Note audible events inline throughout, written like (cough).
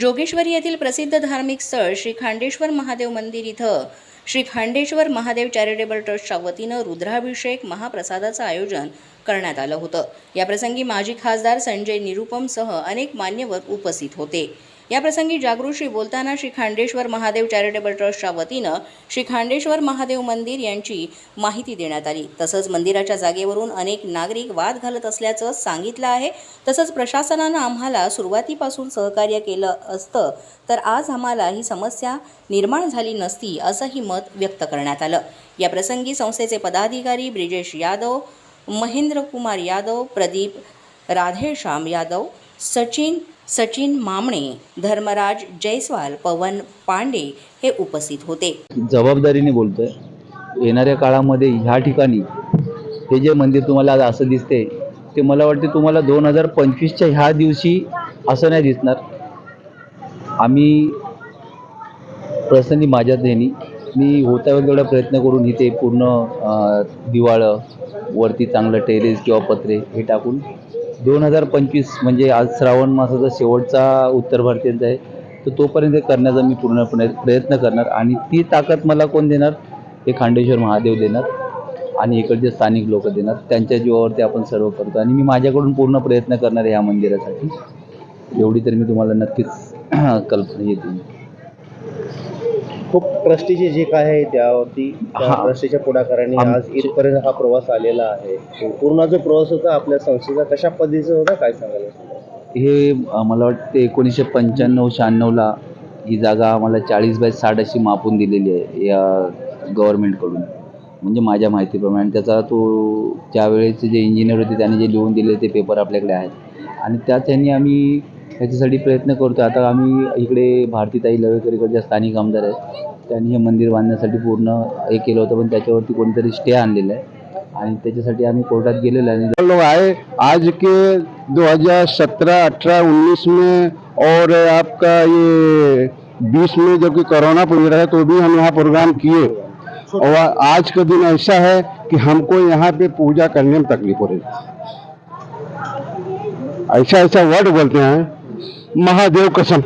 जोगेश्वरी येथील प्रसिद्ध धार्मिक स्थळ श्री खांडेश्वर महादेव मंदिर इथं. श्री खांडेश्वर महादेव चॅरिटेबल ट्रस्टच्या वतीनं रुद्राभिषेक महाप्रसादाचं आयोजन करण्यात आलं होतं. याप्रसंगी माजी खासदार संजय निरुपमसह अनेक मान्यवर उपस्थित होते. याप्रसंगी जागृशी बोलताना श्री खांडेश्वर महादेव चॅरिटेबल ट्रस्टच्या वतीनं श्री खांडेश्वर महादेव मंदिर यांची माहिती देण्यात आली. तसंच मंदिराच्या जागेवरून अनेक नागरिक वाद घालत असल्याचं सांगितलं आहे. तसंच प्रशासनानं आम्हाला सुरुवातीपासून सहकार्य केलं असतं तर आज आम्हाला ही समस्या निर्माण झाली नसती असंही मत व्यक्त करण्यात आलं. याप्रसंगी संस्थेचे पदाधिकारी ब्रिजेश यादव महेंद्र कुमार यादव प्रदीप राधेश्याम यादव सचिन सचिन मामणे धर्मराज जयस्वाल पवन पांडे हे उपस्थित होते. जबाबदारीने बोलतोय. येणाऱ्या काळामध्ये ह्या ठिकाणी हे जे मंदिर तुम्हाला आज असं दिसते ते मला वाटते तुम्हाला दोन हजार पंचवीसच्या ह्या दिवशी असं नाही दिसणार. आम्ही प्रसंगी माझ्या ह्यानी मी होता वेळ तेवढा प्रयत्न करून इथे पूर्ण दिवाळं वरती चांगलं टेरेस किंवा पत्रे हे टाकून दोन हजार पंचवीस म्हणजे आज श्रावण मासाचा शेवटचा उत्तर भारतीयांचा आहे. तर तोपर्यंत करण्याचा मी पूर्णपणे प्रयत्न करणार आणि ती ताकद मला कोण देणार? हे खांडेश्वर महादेव देणार आणि इकडचे स्थानिक लोक देणार. त्यांच्या जीवावरती आपण सर्व करतो आणि मी माझ्याकडून पूर्ण प्रयत्न करणार ह्या या मंदिरासाठी. एवढी तर मी तुम्हाला नक्कीच (clears throat) कल्पना येते. खूप ट्रस्टीचे जे काय आहे त्यावरती त्या हा. ट्रस्टीच्या पुढाकाराने आज आमचे- इथपर्यंत हा प्रवास आलेला आहे. पूर्ण जो प्रवास होता आपल्या संस्थेचा कशा पद्धतीचा होता? काय सांगायला हे अं, मला वाटतं एकोणीसशे पंच्याण्णव शहाण्णवला ही जागा आम्हाला चाळीस बाय साठ अशी मापून दिलेली आहे या गव्हर्मेंटकडून म्हणजे माझ्या माहितीप्रमाणे त्याचा तो त्यावेळेचे जे इंजिनियर होते त्यांनी जे लिहून दिले ते पेपर आपल्याकडे आहेत. आणि त्याच ह्यांनी आम्ही ह्याच्यासाठी प्रयत्न करतो आता आम्ही इकडे भारतीताई लवेकरकडच्या स्थानिक आमदार आहेत. त्यांनी हे मंदिर बांधण्यासाठी पूर्ण हे केलं होतं स्टे आणलेला आहे. आणि त्याच्यासाठी आम्ही आए आज के 2017, 18, 19 में और आपका ये 20 में जब कि कोरोना रहा है तो भी हम यहाँ प्रोग्राम किए। और आज का दिन ऐसा है कि हमको यहाँ पे पूजा करने में तकलीफ़ हो रही है। ऐसा ऐसा वर्ड बोलते हैं। महादेव कसम।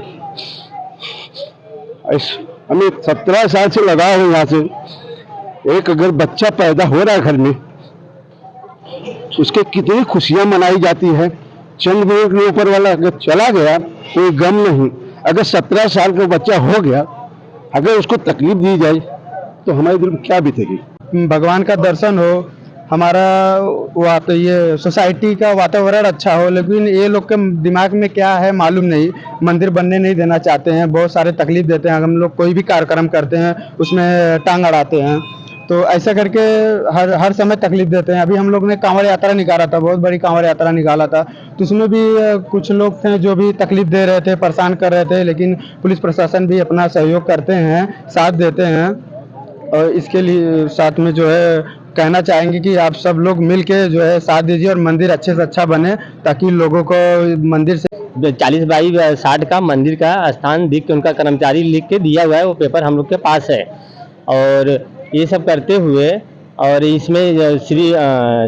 हमें सत्रह साल से लगा है यहाँ से। एक अगर बच्चा पैदा हो रहा है घर में, उसके कितनी खुशियाँ मनाई जाती है। चंद मिनट में ऊपर वाला अगर चला गया, कोई गम नहीं। अगर सत्रह साल का बच्चा हो गया, अगर उसको तकलीफ़ दी जाए तो हमारे दिल में क्या बीतेगी? भगवान का दर्शन हो हमारा वात ये सोसाइटी का वातावरण अच्छा हो, लेकिन ये लोग के दिमाग में क्या है मालूम नहीं। मंदिर बनने नहीं देना चाहते हैं, बहुत सारे तकलीफ़ देते हैं। हम लोग कोई भी कार्यक्रम करते हैं, उसमें टांग अड़ाते हैं। तो ऐसा करके हर हर समय तकलीफ़ देते हैं। अभी हम लोग ने कांवड़ यात्रा निकाला था, बहुत बड़ी कांवड़ यात्रा निकाला था। तो उसमें भी कुछ लोग थे जो भी तकलीफ़ दे रहे थे, परेशान कर रहे थे, लेकिन पुलिस प्रशासन भी अपना सहयोग करते हैं, साथ देते हैं। और इसके लिए, साथ में जो है कहना चाहेंगे कि आप सब लोग मिल के जो है साथ दीजिए और मंदिर अच्छे से अच्छा बने ताकि लोगों को मंदिर से चालीस बाई साठ का मंदिर का स्थान दिख के उनका कर्मचारी लिख के दिया हुआ है वो पेपर हम लोग के पास है। और ये सब करते हुए और इसमें श्री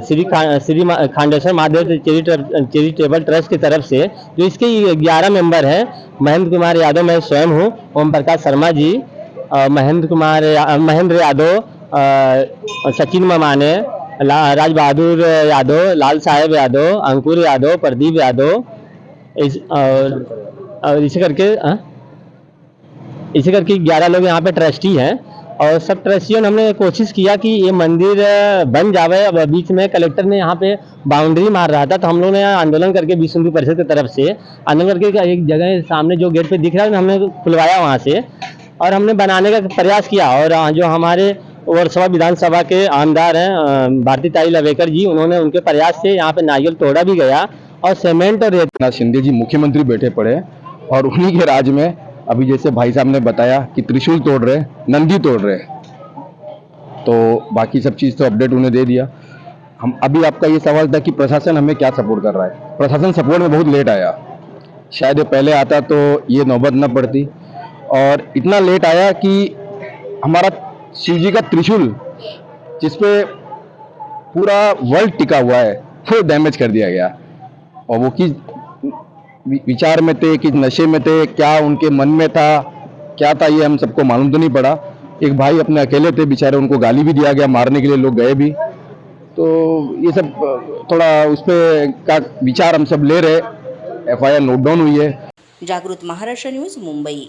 श्री खा, श्री खांडेश्वर महादेव चैरिटेबल ट्रस्ट की तरफ़ से जो इसके ग्यारह मेंबर हैं महेंद्र कुमार यादव मैं स्वयं हूँ ओम प्रकाश शर्मा जी महेंद्र कुमार महेंद्र यादव सचिन ममाने राज बहादुर यादव, लाल साहेब यादव, अंकुर यादव, प्रदीप यादव, इस और और इसे करके हाँ? इसे करके ग्यारह लोग यहाँ पे ट्रस्टी हैं और सब ट्रस्टियों ने हमने कोशिश किया कि ये मंदिर बन जावे अब बीच में कलेक्टर ने यहाँ पे बाउंड्री मार रहा था तो हम लोग ने आंदोलन करके विश्व हिंदू परिषद की तरफ़ से, आंदोलन करके एक जगह सामने जो गेट पे दिख रहा है, हमने खुलवाया वहाँ से और हमने बनाने का प्रयास किया, और जो हमारे वर्षवा विधानसभा के आमदार हैं भारती ताई लवेकर जी। उन्होंने उनके प्रयास से यहाँ पे नारियल तोड़ा भी गया और सीमेंट और रेत शिंदे जी मुख्यमंत्री बैठे पड़े और उन्हीं के राज में अभी जैसे भाई साहब ने बताया कि त्रिशूल तोड़ रहे नंदी तोड़ रहे तो बाकी सब चीज़ तो अपडेट उन्हें दे दिया। हम अभी आपका ये सवाल था कि प्रशासन हमें क्या सपोर्ट कर रहा है। प्रशासन सपोर्ट में बहुत लेट आया। शायद पहले आता तो ये नौबत न पड़ती। और इतना लेट आया कि हमारा शिव जी का त्रिशूल, जिसपे पूरा वर्ल्ड टिका हुआ है वो डैमेज कर दिया गया। और वो किस विचार में थे, किस नशे में थे, क्या उनके मन में था, क्या था, ये हम सबको मालूम तो नहीं पड़ा। एक भाई अपने अकेले थे, बेचारे उनको गाली भी दिया गया, मारने के लिए लोग गए भी। तो ये सब, थोड़ा उस पर का विचार हम सब ले रहे F I R note down हुई है। जागृत महाराष्ट्र न्यूज़, मुंबई।